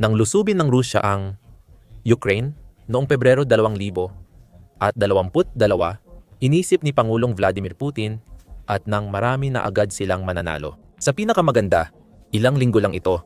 Nang lusubin ng Rusya ang Ukraine noong Pebrero 2000 at 22, inisip ni Pangulong Vladimir Putin at nang marami na agad silang mananalo. Sa pinakamaganda, ilang linggo lang ito.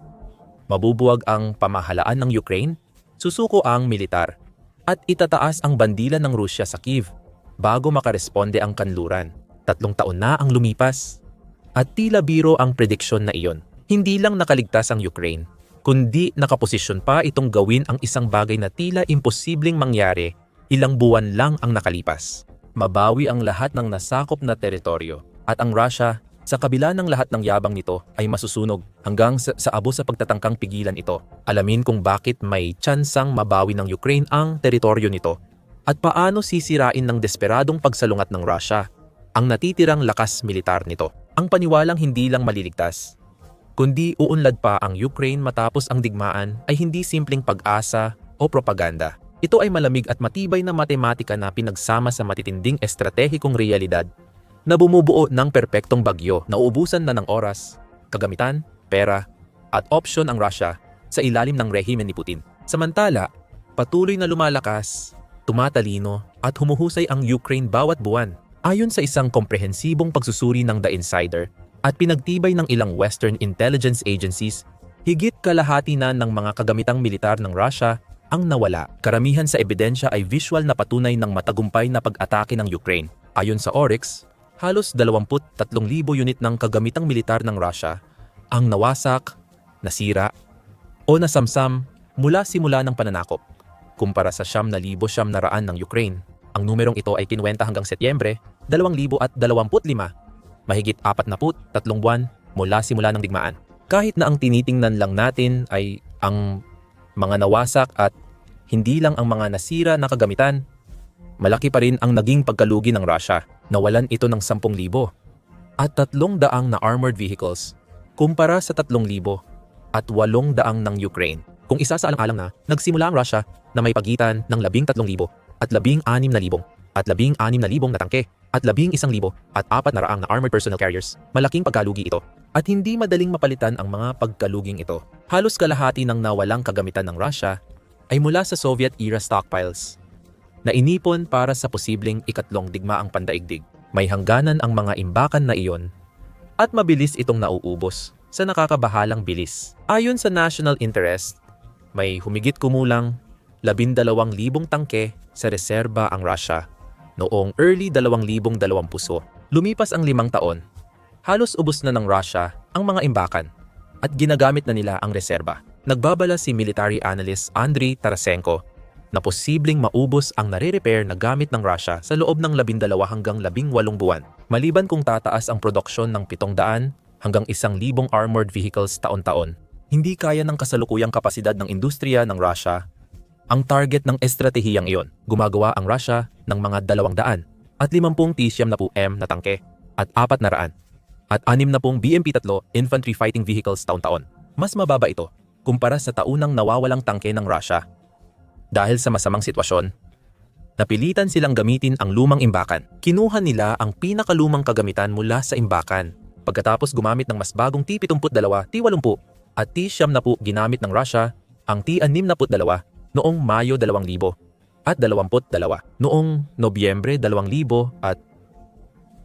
Mabubuwag ang pamahalaan ng Ukraine, susuko ang militar, at itataas ang bandila ng Rusya sa Kiev bago makaresponde ang kanluran. Tatlong taon na ang lumipas. At tila biro ang prediksyon na iyon. Hindi lang nakaligtas ang Ukraine, kundi nakaposisyon pa itong gawin ang isang bagay na tila imposibleng mangyari ilang buwan lang ang nakalipas. Mabawi ang lahat ng nasakop na teritoryo at ang Russia sa kabila ng lahat ng yabang nito ay masusunog hanggang sa, sa abo sa pagtatangkang pigilan ito. Alamin kung bakit may tsansang mabawi ng Ukraine ang teritoryo nito at paano sisirain ng desperadong pagsalungat ng Russia ang natitirang lakas militar nito. Ang paniwalang hindi lang maliligtas, kundi uunlad pa ang Ukraine matapos ang digmaan ay hindi simpleng pag-asa o propaganda. Ito ay malamig at matibay na matematika na pinagsama sa matitinding estratehikong realidad na bumubuo ng perpektong bagyo na uubusan na ng oras, kagamitan, pera, at opsyon ang Russia sa ilalim ng rehimen ni Putin. Samantala, patuloy na lumalakas, tumatalino at humuhusay ang Ukraine bawat buwan Ayon sa isang komprehensibong pagsusuri ng The Insider at pinagtibay ng ilang Western intelligence agencies, higit kalahati na ng mga kagamitang militar ng Russia ang nawala. Karamihan sa ebidensya ay visual na patunay ng matagumpay na pag-atake ng Ukraine. Ayon sa Oryx, halos 23,000 unit ng kagamitang militar ng Russia ang nawasak, nasira, o nasamsam mula simula ng pananakop kumpara sa siyam na libo siyam na raan ng Ukraine. Ang numerong ito ay kinwenta hanggang Setyembre 2025, mahigit 43 buwan mula simula ng digmaan. Kahit na ang tinitingnan lang natin ay ang mga nawasak at hindi lang ang mga nasira na kagamitan, malaki pa rin ang naging pagkalugi ng Russia. Nawalan ito ng 10,000 at 300 na armored vehicles kumpara sa 3,000 at 800 ng Ukraine. Kung isa sa alang-alang na, nagsimula ang Russia na may pagitan ng 13,000 at 16,000 at 16,000 na tangke at 11,000 at 4 na raang na armored personnel carriers. Malaking pagkalugi ito at hindi madaling mapalitan ang mga pagkaluging ito. Halos kalahati ng nawalang kagamitan ng Russia ay mula sa Soviet-era stockpiles na inipon para sa posibleng ikatlong digmaang pandaigdig. May hangganan ang mga imbakan na iyon at mabilis itong nauubos sa nakakabahalang bilis. Ayon sa national interest, may humigit kumulang 12,000 tangke sa reserba ang Russia noong early 2020. Lumipas ang limang taon, halos ubos na ng Russia ang mga imbakan at ginagamit na nila ang reserba. Nagbabala si military analyst Andriy Tarasenko na posibleng maubos ang nare-repair na gamit ng Russia sa loob ng 12 hanggang 18 buwan. Maliban kung tataas ang produksyon ng 700 hanggang 1,000 armored vehicles taon-taon. Hindi kaya ng kasalukuyang kapasidad ng industriya ng Russia ang target ng estratehiyang iyon. Gumagawa ang Russia ng mga 200 at 50 T-70M na tangke at 400 at 60 BMP-3 infantry fighting vehicles taon-taon. Mas mababa ito kumpara sa taunang nawawalang tangke ng Russia. Dahil sa masamang sitwasyon, napilitan silang gamitin ang lumang imbakan. Kinuha nila ang pinakalumang kagamitan mula sa imbakan. Pagkatapos gumamit ng mas bagong T-72, T-80 at T-70 ginamit ng Russia ang T-62 noong Mayo 2000 at 22. Noong Nobyembre 2000 at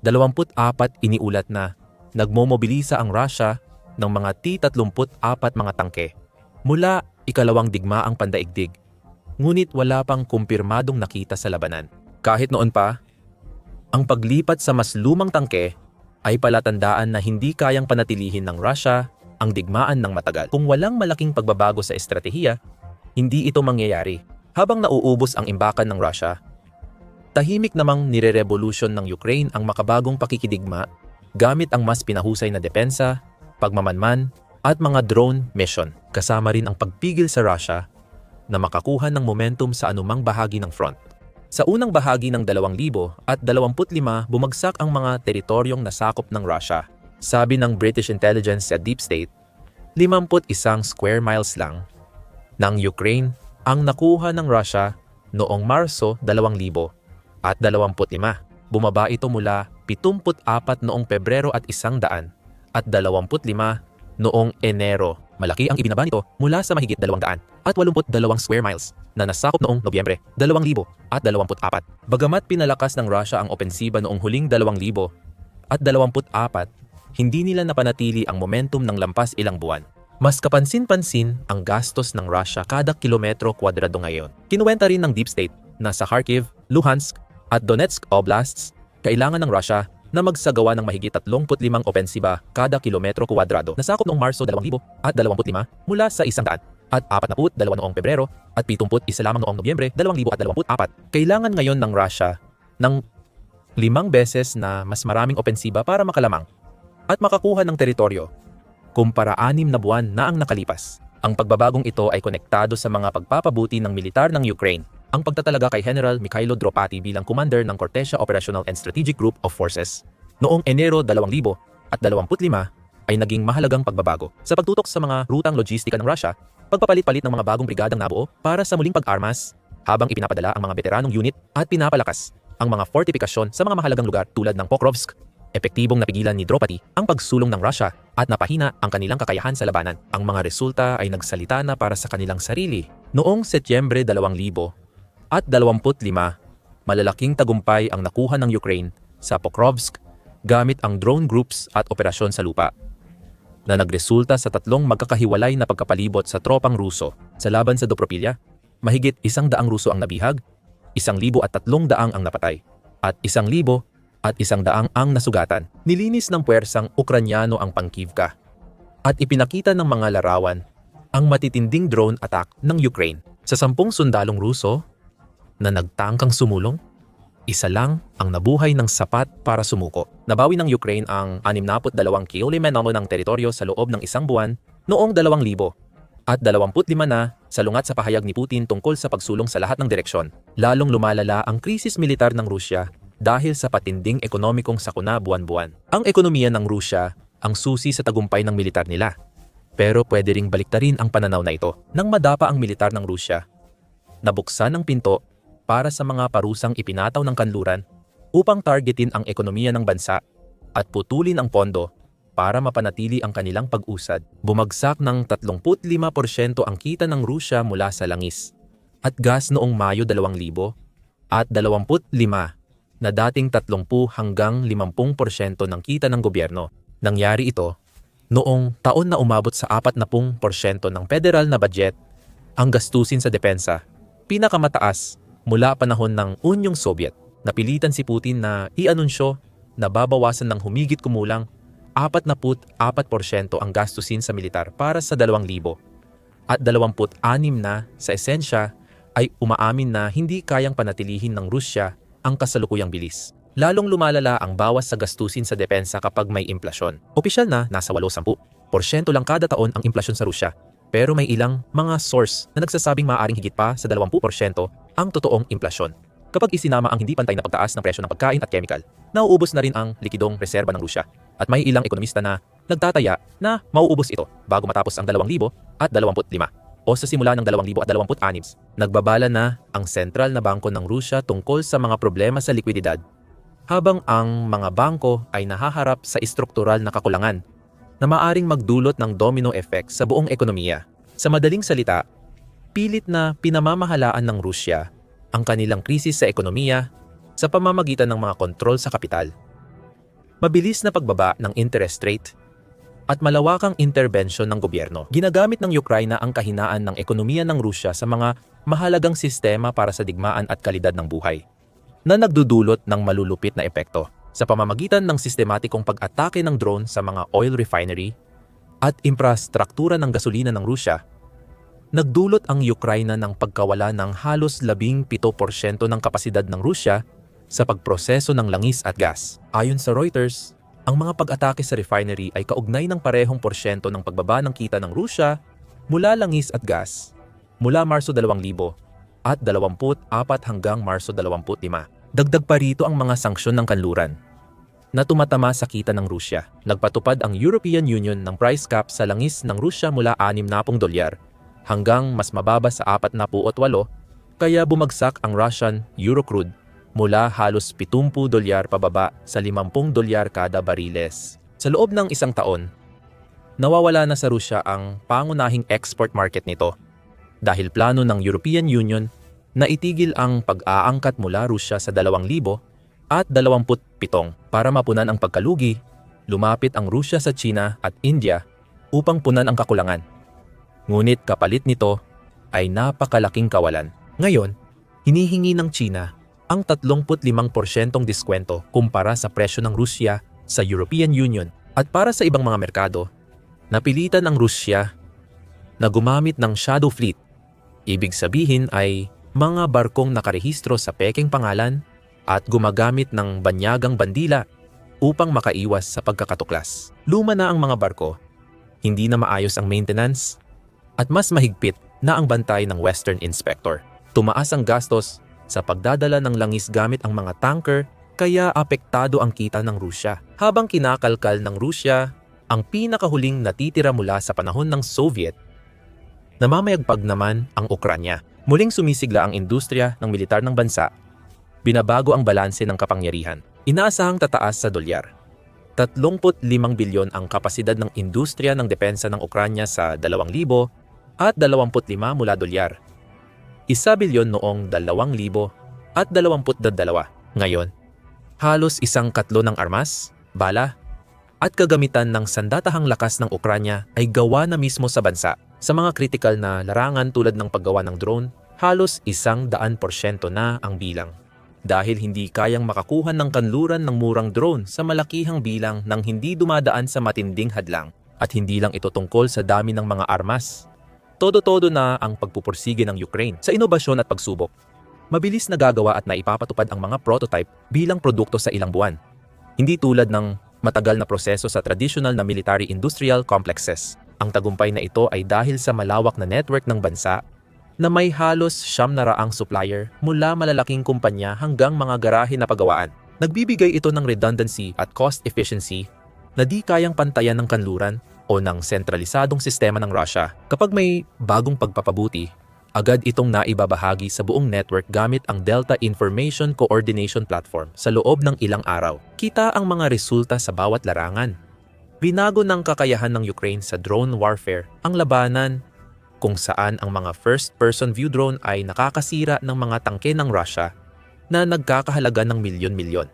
24 iniulat na nagmomobilisa ang Russia ng mga T-34 mga tangke mula ikalawang digmaang pandaigdig. Ngunit wala pang kumpirmadong nakita sa labanan. Kahit noon pa, ang paglipat sa mas lumang tangke ay palatandaan na hindi kayang panatilihin ng Russia ang digmaan ng matagal. Kung walang malaking pagbabago sa estratehiya, hindi ito mangyayari. Habang nauubos ang imbakan ng Russia, tahimik namang nire-revolution ng Ukraine ang makabagong pakikidigma gamit ang mas pinahusay na depensa, pagmamanman, at mga drone mission. Kasama rin ang pagpigil sa Russia na makakuha ng momentum sa anumang bahagi ng front. Sa unang bahagi ng 2000 at 25 bumagsak ang mga teritoryong nasakop ng Russia. Sabi ng British intelligence sa Deep State, 51 square miles lang ng Ukraine ang nakuha ng Russia noong Marso 2000 at 25. Bumaba ito mula 74 noong Pebrero at 100 at 25 noong Enero Malaki ang ibinaba nito mula sa mahigit 200 at 82 square miles na nasakop noong Nobyembre 2000 at 24. Bagamat pinalakas ng Russia ang opensiba noong huling 2000 at 24, hindi nila napanatili ang momentum ng lampas ilang buwan. Mas kapansin-pansin ang gastos ng Russia kada kilometro kwadrado ngayon. Kinuwenta rin ng Deep State na sa Kharkiv, Luhansk at Donetsk Oblasts, kailangan ng Russia na magsagawa ng mahigit 35 opensiba kada kilometro kwadrado. Nasakop noong Marso 2000 at 25 mula sa 100 at 42 noong Pebrero at 71 lamang noong Nobyembre 2024. Kailangan ngayon ng Russia ng limang beses na mas maraming opensiba para makalamang at makakuha ng teritoryo kumpara anim na buwan na ang nakalipas. Ang pagbabagong ito ay konektado sa mga pagpapabuti ng militar ng Ukraine. Ang pagtatalaga kay General Mikhailo Dropati bilang commander ng Cortesia Operational and Strategic Group of Forces noong Enero 2025 ay naging mahalagang pagbabago sa pagtutok sa mga rutang logistika ng Russia, pagpapalit-palit ng mga bagong brigadang nabuo para sa muling pag-armas habang ipinapadala ang mga veteranong unit at pinapalakas ang mga fortifikasyon sa mga mahalagang lugar tulad ng Pokrovsk epektibong napigilan ni Dropati ang pagsulong ng Russia at napahina ang kanilang kakayahan sa labanan. Ang mga resulta ay nagsalita na para sa kanilang sarili. Noong Setyembre 2000 at 25, malalaking tagumpay ang nakuha ng Ukraine sa Pokrovsk gamit ang drone groups at operasyon sa lupa na nagresulta sa tatlong magkakahiwalay na pagkapalibot sa tropang Ruso sa laban sa Dopropilya. Mahigit isang daang Ruso ang nabihag, isang libo at tatlong daang ang napatay, at isang libo at isang daang ang nasugatan. Nilinis ng puwersang Ukranyano ang Pangkivka at ipinakita ng mga larawan ang matitinding drone attack ng Ukraine. Sa sampung sundalong Ruso na nagtangkang sumulong, isa lang ang nabuhay ng sapat para sumuko. Nabawi ng Ukraine ang 62 kilometer ng teritoryo sa loob ng isang buwan noong 2000 at 25 na salungat sa pahayag ni Putin tungkol sa pagsulong sa lahat ng direksyon. Lalong lumalala ang krisis militar ng Rusya dahil sa patinding ekonomikong sakuna buwan-buwan. Ang ekonomiya ng Rusya ang susi sa tagumpay ng militar nila. Pero pwede ring baliktarin ang pananaw na ito. Nang madapa ang militar ng Rusya, nabuksan ang pinto para sa mga parusang ipinataw ng kanluran upang targetin ang ekonomiya ng bansa at putulin ang pondo para mapanatili ang kanilang pag-usad. Bumagsak ng 35% ang kita ng Rusya mula sa langis at gas noong Mayo 2000 at 25 na dating 30 hanggang 50% ng kita ng gobyerno. Nangyari ito noong taon na umabot sa 40% ng federal na budget ang gastusin sa depensa, pinakamataas mula panahon ng Unyong Soviet. Napilitan si Putin na i-anunsyo na babawasan ng humigit kumulang 44% ang gastusin sa militar para sa 2,000 at 26 na sa esensya ay umaamin na hindi kayang panatilihin ng Rusya ang kasalukuyang bilis. Lalong lumalala ang bawas sa gastusin sa depensa kapag may implasyon. Opisyal na nasa 8-10% lang kada taon ang implasyon sa Rusya. Pero may ilang mga source na nagsasabing maaaring higit pa sa 20% ang totoong implasyon. Kapag isinama ang hindi pantay na pagtaas ng presyo ng pagkain at chemical, nauubos na rin ang likidong reserba ng Rusya. At may ilang ekonomista na nagtataya na mauubos ito bago matapos ang 2025 o sa simula ng 2026, nagbabala na ang sentral na bangko ng Rusya tungkol sa mga problema sa likwididad, habang ang mga bangko ay nahaharap sa istruktural na kakulangan na maaring magdulot ng domino effect sa buong ekonomiya. Sa madaling salita, pilit na pinamamahalaan ng Rusya ang kanilang krisis sa ekonomiya sa pamamagitan ng mga kontrol sa kapital. Mabilis na pagbaba ng interest rate at malawakang interbensyon ng gobyerno. Ginagamit ng Ukraine ang kahinaan ng ekonomiya ng Rusya sa mga mahalagang sistema para sa digmaan at kalidad ng buhay, na nagdudulot ng malulupit na epekto sa pamamagitan ng sistematikong pag-atake ng drone sa mga oil refinery at infrastruktura ng gasolina ng Rusya, nagdulot ang Ukraine ng pagkawala ng halos 17% ng kapasidad ng Rusya sa pagproseso ng langis at gas. Ayon sa Reuters, ang mga pag-atake sa refinery ay kaugnay ng parehong porsyento ng pagbaba ng kita ng Rusya mula langis at gas mula Marso 2000 at 24 hanggang Marso 25. Dagdag pa rito ang mga sanksyon ng kanluran na tumatama sa kita ng Rusya. Nagpatupad ang European Union ng price cap sa langis ng Rusya mula 60 dolyar hanggang mas mababa sa 48 kaya bumagsak ang Russian Eurocrude mula halos 70 dolyar pababa sa 50 dolyar kada bariles. Sa loob ng isang taon, nawawala na sa Rusya ang pangunahing export market nito dahil plano ng European Union na itigil ang pag-aangkat mula Rusya sa 2,000 at 27 para mapunan ang pagkalugi, lumapit ang Rusya sa China at India upang punan ang kakulangan. Ngunit kapalit nito ay napakalaking kawalan. Ngayon, hinihingi ng China ang 35% diskwento kumpara sa presyo ng Rusya sa European Union at para sa ibang mga merkado, napilitan ang Rusya na gumamit ng shadow fleet. Ibig sabihin ay mga barkong nakarehistro sa peking pangalan at gumagamit ng banyagang bandila upang makaiwas sa pagkakatuklas. Luma na ang mga barko, hindi na maayos ang maintenance, at mas mahigpit na ang bantay ng Western Inspector. Tumaas ang gastos sa pagdadala ng langis gamit ang mga tanker kaya apektado ang kita ng Rusya. Habang kinakalkal ng Rusya ang pinakahuling natitira mula sa panahon ng Soviet, namamayagpag naman ang Ukranya. Muling sumisigla ang industriya ng militar ng bansa. Binabago ang balanse ng kapangyarihan. Inaasahang tataas sa dolyar. 35 bilyon ang kapasidad ng industriya ng depensa ng Ukranya sa 2,000 at 25 mula dolyar. Isa bilyon noong 2,000 at 22. Ngayon, halos isang katlo ng armas, bala, at kagamitan ng sandatahang lakas ng Ukranya ay gawa na mismo sa bansa. Sa mga kritikal na larangan tulad ng paggawa ng drone, halos isang daan porsyento na ang bilang. Dahil hindi kayang makakuha ng kanluran ng murang drone sa malakihang bilang nang hindi dumadaan sa matinding hadlang. At hindi lang ito tungkol sa dami ng mga armas. Todo-todo na ang pagpupursige ng Ukraine sa inobasyon at pagsubok. Mabilis na gagawa at naipapatupad ang mga prototype bilang produkto sa ilang buwan. Hindi tulad ng matagal na proseso sa traditional na military-industrial complexes. Ang tagumpay na ito ay dahil sa malawak na network ng bansa na may halos siyam na raang supplier mula malalaking kumpanya hanggang mga garahe na pagawaan. Nagbibigay ito ng redundancy at cost efficiency na di kayang pantayan ng kanluran o ng sentralisadong sistema ng Russia. Kapag may bagong pagpapabuti, agad itong naibabahagi sa buong network gamit ang Delta Information Coordination Platform sa loob ng ilang araw. Kita ang mga resulta sa bawat larangan. Binago ng kakayahan ng Ukraine sa drone warfare ang labanan kung saan ang mga first-person view drone ay nakakasira ng mga tangke ng Russia na nagkakahalaga ng milyon-milyon.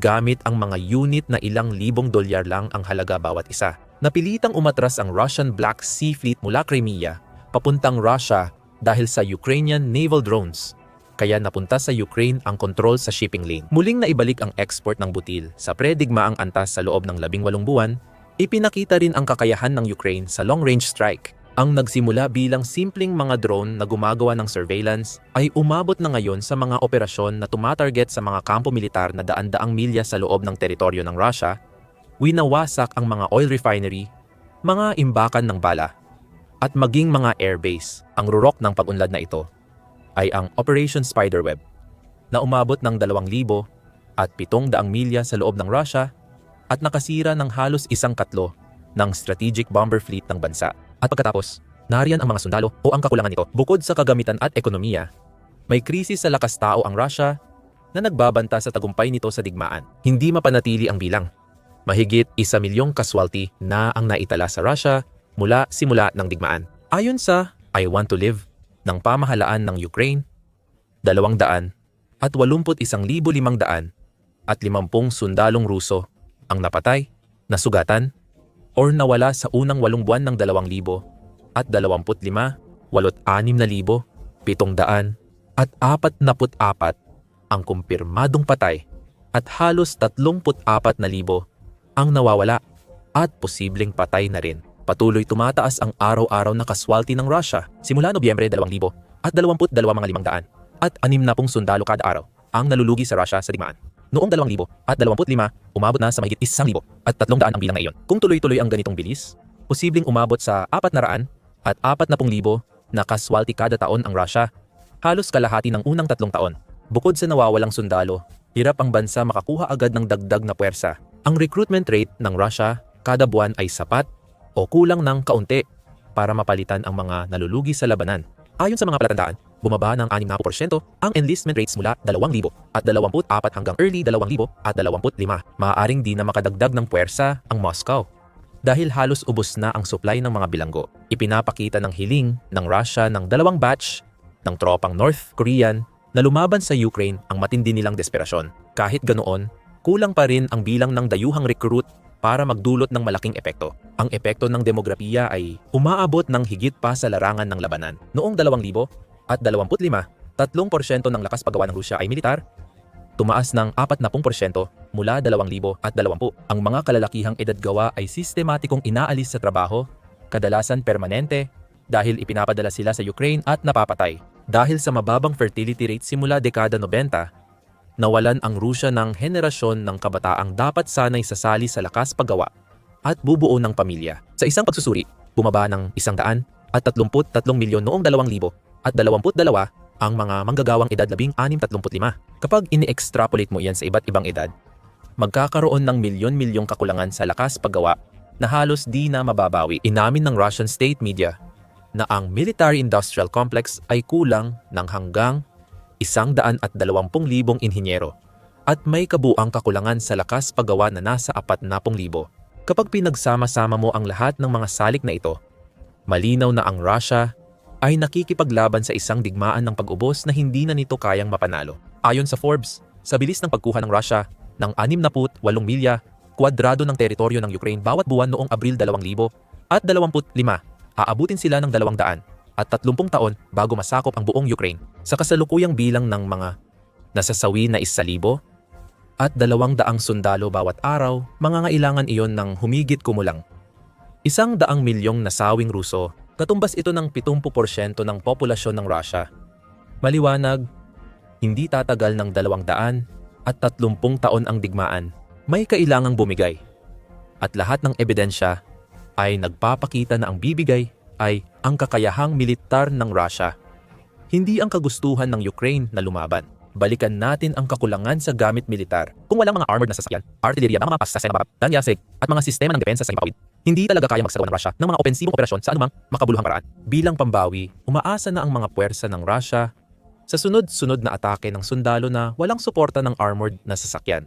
Gamit ang mga unit na ilang libong dolyar lang ang halaga bawat isa. Napilitang umatras ang Russian Black Sea Fleet mula Crimea papuntang Russia dahil sa Ukrainian naval drones. Kaya napunta sa Ukraine ang control sa shipping lane. Muling naibalik ang export ng butil sa predigmaang antas sa loob ng labing walong buwan, ipinakita rin ang kakayahan ng Ukraine sa long-range strike ang nagsimula bilang simpleng mga drone na gumagawa ng surveillance ay umabot na ngayon sa mga operasyon na tumatarget sa mga kampo militar na daan-daang milya sa loob ng teritoryo ng Russia, winawasak ang mga oil refinery, mga imbakan ng bala, at maging mga airbase. Ang rurok ng pag-unlad na ito ay ang Operation Spiderweb na umabot ng 2,000 at 700 milya sa loob ng Russia at nakasira ng halos isang katlo ng strategic bomber fleet ng bansa. At pagkatapos, nariyan ang mga sundalo o ang kakulangan nito. Bukod sa kagamitan at ekonomiya, may krisis sa lakas tao ang Russia na nagbabanta sa tagumpay nito sa digmaan. Hindi mapanatili ang bilang. Mahigit isa milyong casualty na ang naitala sa Russia mula simula ng digmaan. Ayon sa I Want to Live ng pamahalaan ng Ukraine, 200 at 81,500 at 50 sundalong Ruso ang napatay, nasugatan or nawala sa unang walong buwan ng 2,000 at 25, 86,000, 700 at 44 ang kumpirmadong patay at halos 34,000 ang nawawala at posibleng patay na rin. Patuloy tumataas ang araw-araw na kaswalti ng Russia simula Nobyembre 2,000 at 22 mga limangdaan at 60 sundalo kada araw ang nalulugi sa Russia sa digmaan. Noong 2000 at 25, umabot na sa mahigit 1,000 at 300 ang bilang ngayon. Kung tuloy-tuloy ang ganitong bilis, posibleng umabot sa 400 at 40,000 na kaswalti kada taon ang Russia, halos kalahati ng unang tatlong taon. Bukod sa nawawalang sundalo, hirap ang bansa makakuha agad ng dagdag na puwersa. Ang recruitment rate ng Russia kada buwan ay sapat o kulang ng kaunti para mapalitan ang mga nalulugi sa labanan. Ayon sa mga palatandaan, bumaba ng 6% ang enlistment rates mula 2,000 at 24 hanggang early 2,000 at 25. Maaaring di na makadagdag ng puwersa ang Moscow. dahil halos ubos na ang supply ng mga bilanggo. Ipinapakita ng hiling ng Russia ng dalawang batch ng tropang North Korean na lumaban sa Ukraine ang matindi nilang desperasyon. Kahit ganoon, kulang pa rin ang bilang ng dayuhang recruit para magdulot ng malaking epekto. Ang epekto ng demografiya ay umaabot ng higit pa sa larangan ng labanan. Noong 2000 at 25, 3% ng lakas paggawa ng Rusya ay militar, tumaas ng 40% mula 2000 at 20. Ang mga kalalakihang edad gawa ay sistematikong inaalis sa trabaho, kadalasan permanente, dahil ipinapadala sila sa Ukraine at napapatay. Dahil sa mababang fertility rate simula dekada 90, nawalan ang Rusya ng henerasyon ng kabataang dapat sanay sasali sa lakas paggawa at bubuo ng pamilya. Sa isang pagsusuri, bumaba ng isang daan at 33 milyon noong 2000 at 22 ang mga manggagawang edad 16-35. Kapag ini-extrapolate mo yan sa iba't ibang edad, magkakaroon ng milyon-milyong kakulangan sa lakas paggawa na halos di na mababawi. Inamin ng Russian state media na ang military-industrial complex ay kulang ng hanggang isang daan at dalawampung libong inhinyero at may kabuang kakulangan sa lakas paggawa na nasa apat na pong libo. Kapag pinagsama-sama mo ang lahat ng mga salik na ito, malinaw na ang Russia ay nakikipaglaban sa isang digmaan ng pag-ubos na hindi na nito kayang mapanalo. Ayon sa Forbes, sa bilis ng pagkuha ng Russia ng 68 milya kwadrado ng teritoryo ng Ukraine bawat buwan noong Abril 2000 at 25, aabutin sila ng 200 at 30 taon bago masakop ang buong Ukraine. Sa kasalukuyang bilang ng mga nasasawi na isalibo at dalawang daang sundalo bawat araw, mangangailangan iyon ng humigit kumulang. Isang daang milyong nasawing Ruso, katumbas ito ng 70% ng populasyon ng Russia. Maliwanag, hindi tatagal ng dalawang daan at tatlumpung taon ang digmaan, may kailangang bumigay. At lahat ng ebidensya ay nagpapakita na ang bibigay ay ang kakayahang militar ng Russia. Hindi ang kagustuhan ng Ukraine na lumaban. Balikan natin ang kakulangan sa gamit militar. Kung walang mga armored na sasakyan, artillery, mga na babab, danyasig, at mga sistema ng depensa sa impawid, hindi talaga kaya magsagawa ng Russia ng mga opensibong operasyon sa anumang makabuluhang paraan. Bilang pambawi, umaasa na ang mga puwersa ng Russia sa sunod-sunod na atake ng sundalo na walang suporta ng armored na sasakyan.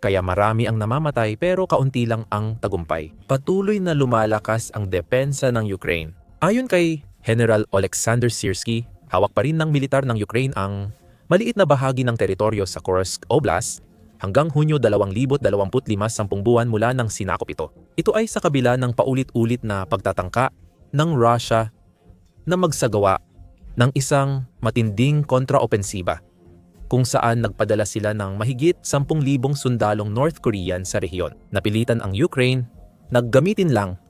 Kaya marami ang namamatay pero kaunti lang ang tagumpay. Patuloy na lumalakas ang depensa ng Ukraine. Ayon kay General Alexander Sirski, hawak pa rin ng militar ng Ukraine ang maliit na bahagi ng teritoryo sa Kursk Oblast hanggang Hunyo 2025 sampung buwan mula nang sinakop ito. Ito ay sa kabila ng paulit-ulit na pagtatangka ng Russia na magsagawa ng isang matinding kontraopensiba kung saan nagpadala sila ng mahigit 10,000 sundalong North Korean sa rehiyon. Napilitan ang Ukraine, naggamitin lang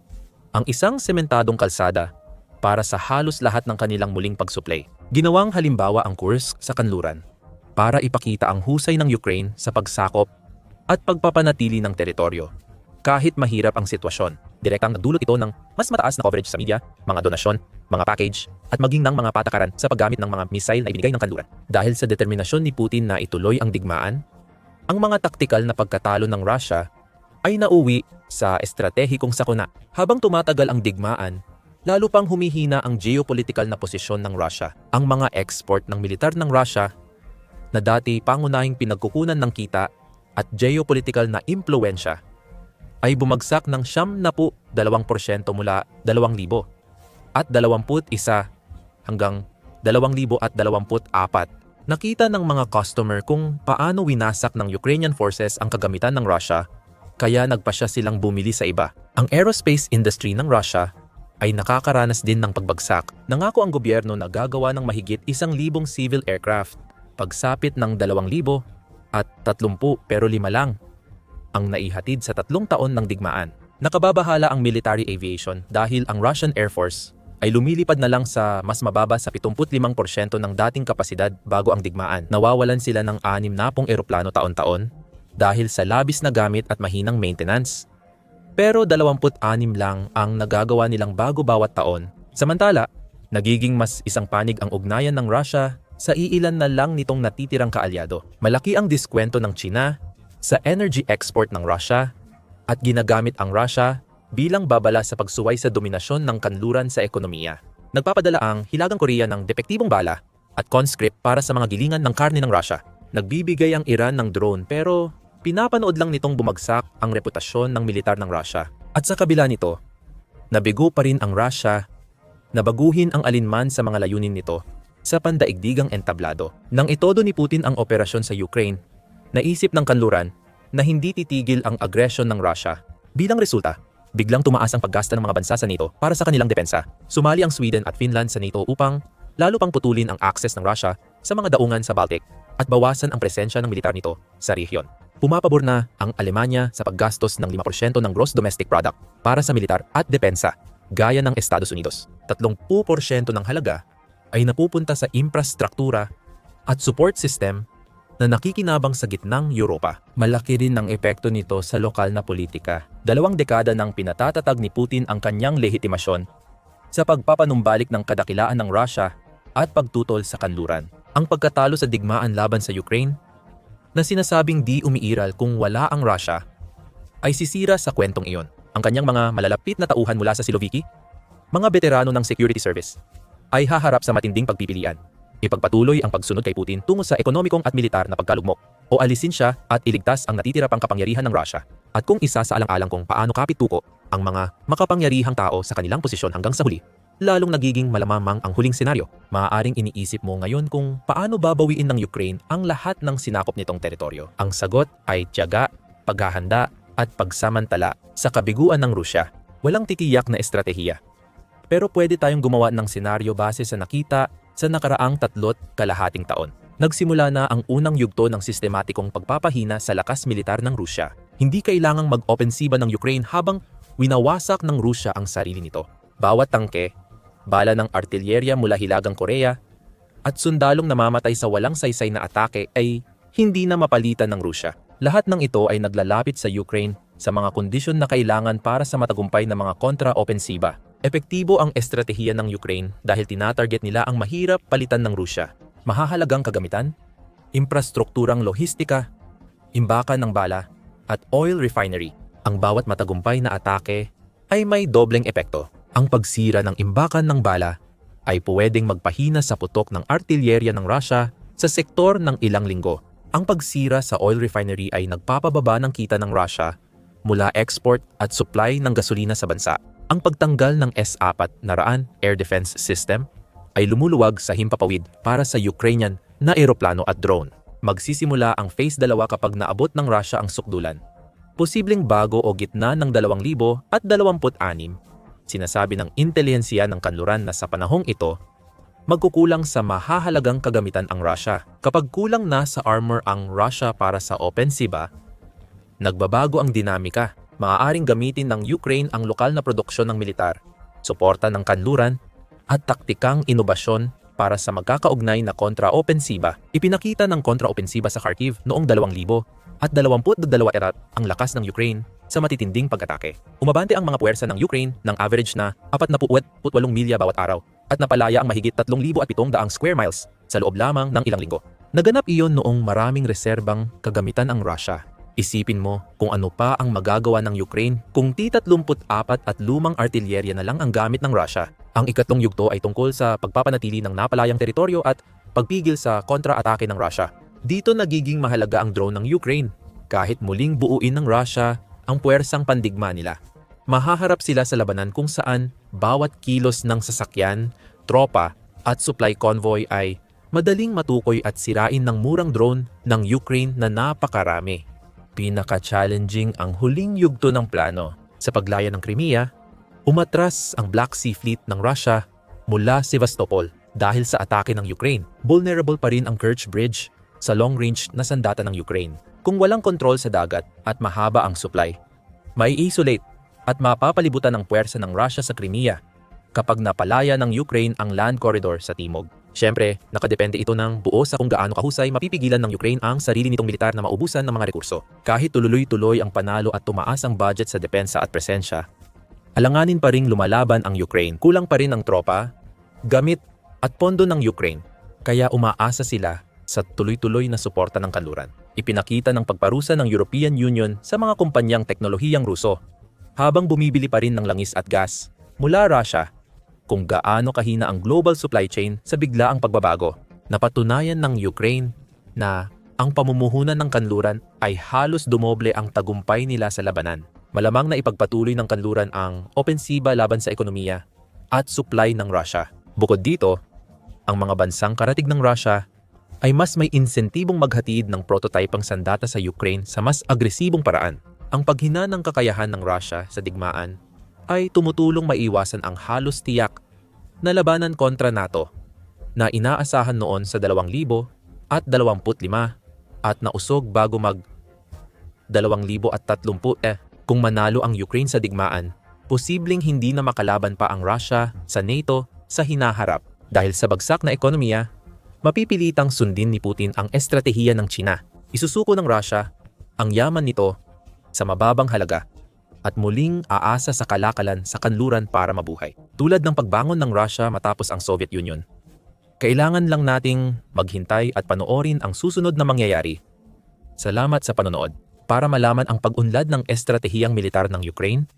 ang isang sementadong kalsada para sa halos lahat ng kanilang muling pagsuplay. Ginawang halimbawa ang Kursk sa kanluran para ipakita ang husay ng Ukraine sa pagsakop at pagpapanatili ng teritoryo. Kahit mahirap ang sitwasyon, direktang nagdulot ito ng mas mataas na coverage sa media, mga donasyon, mga package, at maging ng mga patakaran sa paggamit ng mga missile na ibinigay ng kanluran. Dahil sa determinasyon ni Putin na ituloy ang digmaan, ang mga taktikal na pagkatalo ng Russia ay nauwi sa estratehikong sakuna. Habang tumatagal ang digmaan, lalo pang humihina ang geopolitical na posisyon ng Russia. Ang mga export ng militar ng Russia na dati pangunahing pinagkukunan ng kita at geopolitical na impluensya ay bumagsak ng siyam na po 2% mula 2,000 at 21 hanggang 2024. Nakita ng mga customer kung paano winasak ng Ukrainian forces ang kagamitan ng Russia kaya nagpasya silang bumili sa iba. Ang aerospace industry ng Russia ay nakakaranas din ng pagbagsak. Nangako ang gobyerno na gagawa ng mahigit isang libong civil aircraft. Pagsapit ng dalawang libo at tatlumpu pero lima lang ang naihatid sa tatlong taon ng digmaan. Nakababahala ang military aviation dahil ang Russian Air Force ay lumilipad na lang sa mas mababa sa 75% ng dating kapasidad bago ang digmaan. Nawawalan sila ng anim na pong eroplano taon-taon dahil sa labis na gamit at mahinang maintenance pero 26 lang ang nagagawa nilang bago bawat taon. Samantala, nagiging mas isang panig ang ugnayan ng Russia sa iilan na lang nitong natitirang kaalyado. Malaki ang diskwento ng China sa energy export ng Russia at ginagamit ang Russia bilang babala sa pagsuway sa dominasyon ng kanluran sa ekonomiya. Nagpapadala ang Hilagang Korea ng depektibong bala at conscript para sa mga gilingan ng karne ng Russia. Nagbibigay ang Iran ng drone pero Pinapanood lang nitong bumagsak ang reputasyon ng militar ng Russia. At sa kabila nito, nabigo pa rin ang Russia na baguhin ang alinman sa mga layunin nito sa pandaigdigang entablado. Nang itodo ni Putin ang operasyon sa Ukraine, naisip ng kanluran na hindi titigil ang agresyon ng Russia. Bilang resulta, biglang tumaas ang paggasta ng mga bansa sa NATO para sa kanilang depensa. Sumali ang Sweden at Finland sa NATO upang lalo pang putulin ang access ng Russia sa mga daungan sa Baltic at bawasan ang presensya ng militar nito sa rehiyon. Pumapabor na ang Alemanya sa paggastos ng 5% ng gross domestic product para sa militar at depensa, gaya ng Estados Unidos. 30% ng halaga ay napupunta sa infrastruktura at support system na nakikinabang sa gitnang Europa. Malaki rin ang epekto nito sa lokal na politika. Dalawang dekada nang pinatatatag ni Putin ang kanyang lehitimasyon sa pagpapanumbalik ng kadakilaan ng Russia at pagtutol sa kanluran. Ang pagkatalo sa digmaan laban sa Ukraine na sinasabing di umiiral kung wala ang Russia ay sisira sa kwentong iyon. Ang kanyang mga malalapit na tauhan mula sa Siloviki, mga veterano ng security service, ay haharap sa matinding pagpipilian. Ipagpatuloy ang pagsunod kay Putin tungo sa ekonomikong at militar na pagkalugmok o alisin siya at iligtas ang natitira pang kapangyarihan ng Russia. At kung isa sa alang-alang kung paano kapit tuko ang mga makapangyarihang tao sa kanilang posisyon hanggang sa huli, lalong nagiging malamamang ang huling senaryo. Maaaring iniisip mo ngayon kung paano babawiin ng Ukraine ang lahat ng sinakop nitong teritoryo. Ang sagot ay tiyaga, paghahanda at pagsamantala sa kabiguan ng Rusya. Walang titiyak na estratehiya. Pero pwede tayong gumawa ng senaryo base sa nakita sa nakaraang tatlot kalahating taon. Nagsimula na ang unang yugto ng sistematikong pagpapahina sa lakas militar ng Rusya. Hindi kailangang mag-opensiba ng Ukraine habang winawasak ng Rusya ang sarili nito. Bawat tangke, bala ng artilyerya mula Hilagang Korea, at sundalong namamatay sa walang saysay na atake ay hindi na mapalitan ng Rusya. Lahat ng ito ay naglalapit sa Ukraine sa mga kondisyon na kailangan para sa matagumpay na mga kontra-opensiba. Epektibo ang estratehiya ng Ukraine dahil tinatarget nila ang mahirap palitan ng Rusya. Mahahalagang kagamitan, infrastrukturang lohistika, imbakan ng bala, at oil refinery. Ang bawat matagumpay na atake ay may dobleng epekto. Ang pagsira ng imbakan ng bala ay pwedeng magpahina sa putok ng artilyerya ng Russia sa sektor ng ilang linggo. Ang pagsira sa oil refinery ay nagpapababa ng kita ng Russia mula export at supply ng gasolina sa bansa. Ang pagtanggal ng S-4 na Raan Air Defense System ay lumuluwag sa himpapawid para sa Ukrainian na eroplano at drone. Magsisimula ang Phase 2 kapag naabot ng Russia ang sukdulan. Posibleng bago o gitna ng 2026, sinasabi ng intelihensiya ng kanluran na sa panahong ito, magkukulang sa mahahalagang kagamitan ang Russia. Kapag kulang na sa armor ang Russia para sa opensiba, nagbabago ang dinamika. Maaaring gamitin ng Ukraine ang lokal na produksyon ng militar, suporta ng kanluran, at taktikang inobasyon para sa magkakaugnay na kontra-opensiba. Ipinakita ng kontra-opensiba sa Kharkiv noong 2000 at 22 erat ang lakas ng Ukraine sa matitinding pag-atake. Umabante ang mga puwersa ng Ukraine ng average na 48 milya bawat araw at napalaya ang mahigit 3,700 square miles sa loob lamang ng ilang linggo. Naganap iyon noong maraming reserbang kagamitan ang Russia. Isipin mo kung ano pa ang magagawa ng Ukraine kung T-34 at lumang artilyerya na lang ang gamit ng Russia. Ang ikatlong yugto ay tungkol sa pagpapanatili ng napalayang teritoryo at pagpigil sa kontra-atake ng Russia. Dito nagiging mahalaga ang drone ng Ukraine kahit muling buuin ng Russia ang puwersang pandigma nila. Mahaharap sila sa labanan kung saan bawat kilos ng sasakyan, tropa at supply convoy ay madaling matukoy at sirain ng murang drone ng Ukraine na napakarami. Pinaka-challenging ang huling yugto ng plano. Sa paglaya ng Crimea, umatras ang Black Sea Fleet ng Russia mula Sevastopol dahil sa atake ng Ukraine. Vulnerable pa rin ang Kerch Bridge sa long-range na sandata ng Ukraine. Kung walang kontrol sa dagat at mahaba ang supply, may isolate at mapapalibutan ng puwersa ng Russia sa Crimea kapag napalaya ng Ukraine ang land corridor sa timog. Siyempre, nakadepende ito ng buo sa kung gaano kahusay mapipigilan ng Ukraine ang sarili nitong militar na maubusan ng mga rekurso. Kahit tululoy-tuloy ang panalo at tumaas ang budget sa depensa at presensya, alanganin pa ring lumalaban ang Ukraine. Kulang pa rin ang tropa, gamit at pondo ng Ukraine, kaya umaasa sila sa tuloy-tuloy na suporta ng kanluran. Ipinakita ng pagparusa ng European Union sa mga kumpanyang teknolohiyang Ruso habang bumibili pa rin ng langis at gas mula Russia kung gaano kahina ang global supply chain sa biglaang pagbabago. Napatunayan ng Ukraine na ang pamumuhunan ng kanluran ay halos dumoble ang tagumpay nila sa labanan. malamang na ipagpatuloy ng kanluran ang opensiba laban sa ekonomiya at supply ng Russia. Bukod dito, ang mga bansang karatig ng Russia ay mas may insentibong maghatid ng prototypang sandata sa Ukraine sa mas agresibong paraan. Ang paghina ng kakayahan ng Russia sa digmaan ay tumutulong maiwasan ang halos tiyak na labanan kontra NATO na inaasahan noon sa 2000 at 25 at nausog bago mag 2030 eh. Kung manalo ang Ukraine sa digmaan, posibleng hindi na makalaban pa ang Russia sa NATO sa hinaharap dahil sa bagsak na ekonomiya, mapipilitang sundin ni Putin ang estratehiya ng China. Isusuko ng Russia ang yaman nito sa mababang halaga at muling aasa sa kalakalan sa kanluran para mabuhay. Tulad ng pagbangon ng Russia matapos ang Soviet Union. Kailangan lang nating maghintay at panoorin ang susunod na mangyayari. Salamat sa panonood. Para malaman ang pag-unlad ng estratehiyang militar ng Ukraine,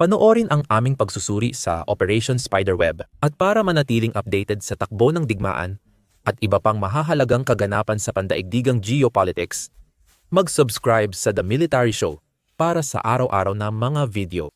panoorin ang aming pagsusuri sa Operation Spiderweb. At para manatiling updated sa takbo ng digmaan at iba pang mahahalagang kaganapan sa pandaigdigang geopolitics, mag-subscribe sa The Military Show para sa araw-araw na mga video.